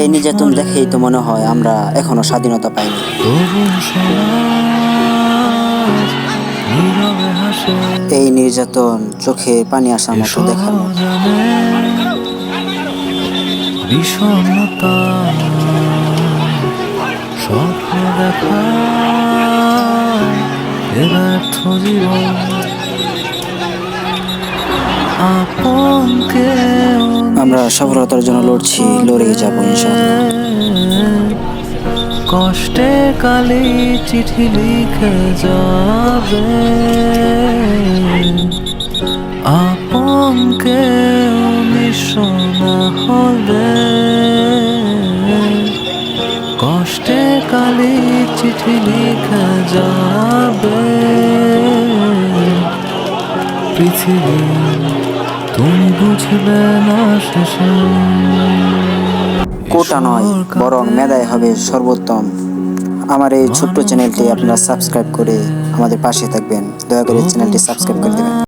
এই নির্যাতন দেখেই তো মনে হয় আমরা এখনও স্বাধীনতা পাইনি। এই নির্যাতন চোখে পানি আসার মতো দেখার মতো। বিষণ্ণতা স্বপ্ন দেখা এ ব্যর্থ জীবন। আপনকে আমরা সফলতার জন্য লড়ছি, লড়েই যাব কষ্টে কালি চিঠি লিখে যাবে। আপনকে নিঃসনা হলে। কষ্টে কালি চিঠি লিখে যাবে। পৃথিবী তুমি বুঝবে না শেষে। কোটা নয় বরং মেধায় হবে সর্বোত্তম। আমার এই ছোট্ট চ্যানেলটি আপনারা সাবস্ক্রাইব করে আমাদের পাশে থাকবেন। দয়া করে চ্যানেলটি সাবস্ক্রাইব করে দেবেন।